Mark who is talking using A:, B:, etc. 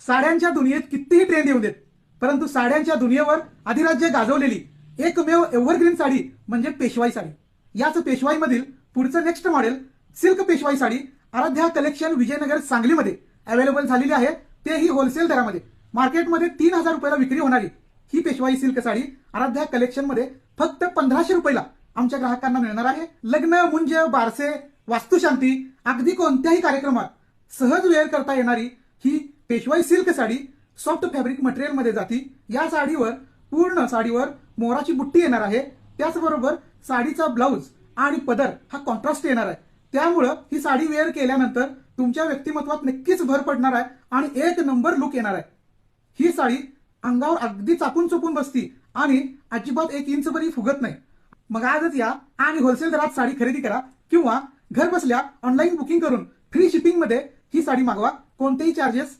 A: साड्यांच्या दुनियेत कितीही ट्रेंड येऊ देत परंतु साड्यांच्या दुनियेवर अधिराज्य गाजवलेली एकमेव एव्हरग्रीन साडी म्हणजे पेशवाई साडी. याच पेशवाईमधील पुढचं नेक्स्ट मॉडेल सिल्क पेशवाई साडी आराध्या कलेक्शन विजयनगर सांगलीमध्ये अवेलेबल झालेली आहे. तेही होलसेल दरामध्ये. मार्केटमध्ये तीन हजार रुपयाला विक्री होणारी ही पेशवाई सिल्क साडी आराध्या कलेक्शनमध्ये फक्त पंधराशे रुपयाला आमच्या ग्राहकांना मिळणार आहे. लग्न मुंज बारसे वास्तुशांती अगदी कोणत्याही कार्यक्रमात सहज वेअर करता येणारी ही पेशवाई सिल्क साडी सॉफ्ट फॅब्रिक मटेरियलमध्ये जाती. या साडीवर पूर्ण साडीवर मोराची बुट्टी येणार आहे. त्याचबरोबर साडीचा ब्लाऊज आणि पदर हा कॉन्ट्रास्ट येणार आहे. त्यामुळं ही साडी वेअर केल्यानंतर तुमच्या व्यक्तिमत्वात नक्कीच भर पडणार आहे आणि एक नंबर लुक येणार आहे. ही साडी अंगावर अगदी चापून चुपून बसती आणि अजिबात एक इंच बरी फुगत नाही. मग आजच या आणि होलसेल दरात साडी खरेदी करा किंवा घर बसल्या ऑनलाईन बुकिंग करून फ्री शिपिंगमध्ये ही साडी मागवा. कोणतेही चार्जेस